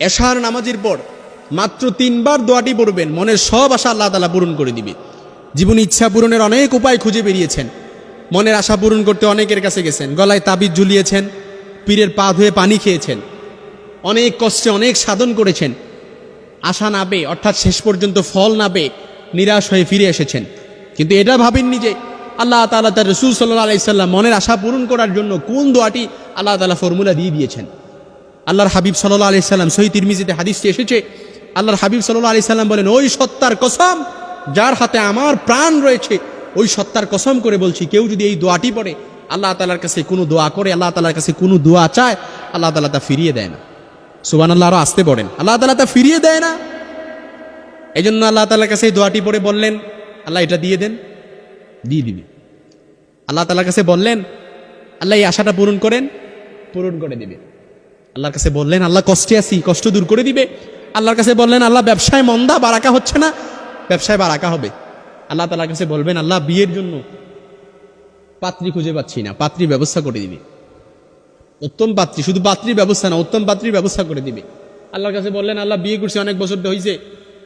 এশার নামাজের পর মাত্র তিনবার দোয়াটি পড়বেন। মনের সব আশা আল্লাহ তালা পূরণ করে দিবে। জীবন ইচ্ছা পূরণের অনেক উপায় খুঁজে বেরিয়েছেন। মনের আশা পূরণ করতে অনেকের কাছে গেছেন। গলায় তাবিজ ঝুলিয়েছেন, পীরের পা ধুয়ে পানি খেয়েছেন। অনেক কষ্টে অনেক সাধন করেছেন। আশা না পেয়ে, অর্থাৎ শেষ পর্যন্ত ফল না পেয়ে নিরাশ হয়ে ফিরে এসেছেন। কিন্তু এটা ভাবেননি যে আল্লাহ তালা তার রসুল সাল্লাহ আলাইসাল্লাম মনের আশা পূরণ করার জন্য কোন দোয়াটি আল্লাহ তালা ফর্মুলা দিয়ে দিয়েছেন। আল্লাহর হাবিব সাল্লাহ আলি সাল্লাম, সহি তিরমিজিতে হাদিসটি এসেছে, আল্লাহর হাবিব সাল্লাহ আলি সাল্লাম বলেন, ওই সত্তার কসম যার হাতে আমার প্রাণ রয়েছে, ওই সত্তার কসম করে বলছি, কেউ যদি এই দোয়াটি পড়ে, আল্লাহ তালার কাছে কোনো দোয়া করে, আল্লাহ তালার কাছে কোনো দোয়া চায়, আল্লাহ তালা তা ফিরিয়ে দেয় না। সুবান আল্লাহ আরও আসতে পড়েন, আল্লাহ তালা তা ফিরিয়ে দেয় না? এই জন্য আল্লাহ তালার কাছে এই দোয়াটি পড়ে বললেন, আল্লাহ এটা দিয়ে দেন। দিয়ে দিবি। আল্লাহ তালার কাছে বললেন, আল্লাহ এই আশাটা পূরণ করেন। পূরণ করে দিবে। আল্লাহর কাছে বললেন, আল্লাহ কষ্টে আছি, কষ্ট দূর করে দিবে। আল্লাহর কাছে বললেন, আল্লাহ ব্যবসায় মন্দা, বারাকা হচ্ছে না। ব্যবসায় বারাকা হবে। আল্লাহ তালার কাছে বলবেন, আল্লাহ বিয়ের জন্য পাত্রী খুঁজে পাচ্ছি না পাত্রীর ব্যবস্থা করে দিবে। উত্তম পাত্রী, শুধু পাত্রীর ব্যবস্থা না, উত্তম পাত্রীর ব্যবস্থা করে দিবে। আল্লাহর কাছে বললেন, আল্লাহ বিয়ে করছি, অনেক বছর হয়েছে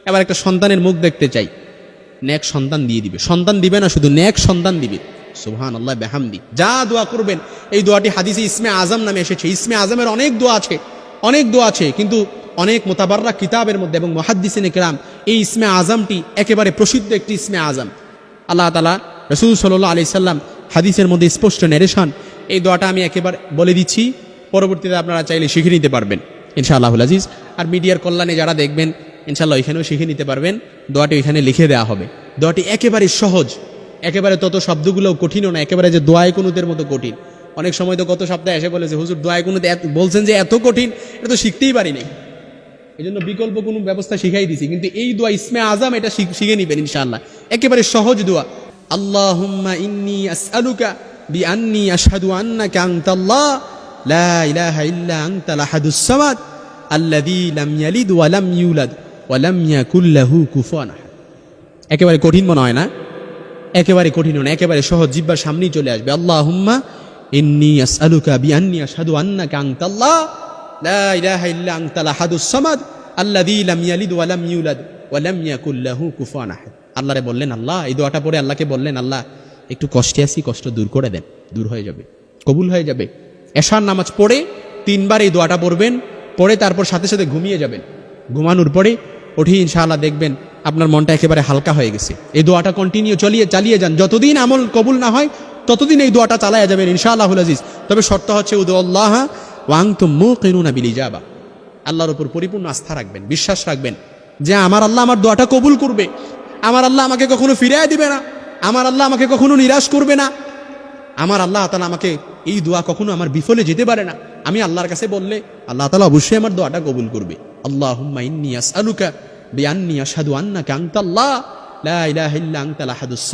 এবার একটা সন্তানের মুখ দেখতে চাই। ন্যাক সন্তান দিয়ে দিবে। সন্তান দিবে না, শুধু ন্যাক সন্তান দিবে। সুবহান আল্লাহ বেহামদি। যা দোয়া করবেন এই দোয়াটি হাদিসে ইসমে আজম নামে এসেছে। ইসমে আজমের অনেক দোয়া আছে, অনেক দোয়া আছে, কিন্তু অনেক মোতাবাররা কিতাবের মধ্যে এবং মহাদ্দিসিনে কেরাম এই ইসমে আজমটি একেবারে প্রসিদ্ধ একটি ইসমে আজম। আল্লাহ তালা রসুল সাল্লাহ আলি সাল্লাম হাদিসের মধ্যে স্পষ্ট নেরেশন এই দোয়াটা আমি একেবারে বলে দিচ্ছি, পরবর্তীতে আপনারা চাইলে শিখে নিতে পারবেন, ইনশাআল্লাহুল আজিজ। আর মিডিয়ার কল্যাণে যারা দেখবেন ইনশাল্লাহ ওইখানেও শিখে নিতে পারবেন, দোয়াটি ওইখানে লিখে দেওয়া হবে। দোয়াটি একেবারে সহজ, একেবারে তত শব্দগুলোও কঠিনও না, একেবারে যে দোয়ায় কোনোদের মতো কঠিন। অনেক সময় তো গত সপ্তাহে এসে বলেছে, হুজুর, দোয়ায় এত- বলছেন যে এত কঠিন, এটা তো শিখতেই পারিনি এই জন্য বিকল্প কোনো ব্যবস্থা শিখাই দিছি, কিন্তু এই দোয়া ইসমে আজম এটা শিখ- নিবেন ইনশাআল্লাহ। একেবারে সহজ দোয়া। আল্লাহুম্মা ইন্নি আসআলুকা বিআন্নি আশহাদু আন্নাকা আনতাল্লাহ, লা ইলাহা ইল্লা আনতাল আহাদুস সামাদ, আল্লাযী লাম ইয়ালিদ ওয়া লাম ইউলাদ ওয়া লাম ইয়াকুল লাহু কুফুয়ান একেবারে কঠিন মনে হয় না? একেবারে কঠিন না, একেবারে সহজ, জিব্বার সামনেই চলে আসবে। আল্লাহুম্মা ইন্নি আসআলুকা বিআন্নি আশহাদু আন্নাকা আনতাল্লাহ, লা ইলাহা ইল্লা আনতাল আহাদুস সামাদ, আল্লাযী লাম ইয়ালিদ ওয়া লাম ইউলাদ ওয়া লাম ইয়াকুল লাহু কুফুয়ান আহাদ। আল্লাহরে বললেন, আল্লাহ, এই দোয়াটা পড়ে আল্লাহকে বললেন, আল্লাহ, একটু কষ্টে আছি, কষ্ট দূর করে দেন, দূর হয়ে যাবে, কবুল হয়ে যাবে। এশার নামাজ পড়ে তিনবার এই দোয়াটা পড়বেন, পড়ে তারপর সাথে সাথে ঘুমিয়ে যাবেন। ঘুমানোর পরে উঠি ইনশাআল্লাহ দেখবেন আপনার মনটা একেবারে হালকা হয়ে গেছে। এই দোয়াটা কন্টিনিউ চলিয়ে, চালিয়ে যান। যতদিন আমল কবুল না হয় ততদিন এই দোয়াটা চালায়া যাবেন ইনশাআল্লাহুল আজিজ। তবে শর্ত হচ্ছে উদু আল্লাহ ওয়াং তো মো কেনুনা বিলি যাবা আল্লাহর উপর পরিপূর্ণ আস্থা রাখবেন, বিশ্বাস রাখবেন যে আমার আল্লাহ আমার দোয়াটা কবুল করবে। আমার আল্লাহ আমাকে কখনো ফিরিয়ে দিবে না। আমার আল্লাহ আমাকে কখনো নিরাশ করবে না। আমার আল্লাহ তালা আমাকে এই দোয়া কখনো আমার বিফলে যেতে পারে না। আমি আল্লাহর কাছে বললে, আল্লাহ তালা অবশ্যই আমার দোয়াটা কবুল করবে। আল্লাহ আনতাল আহাদুস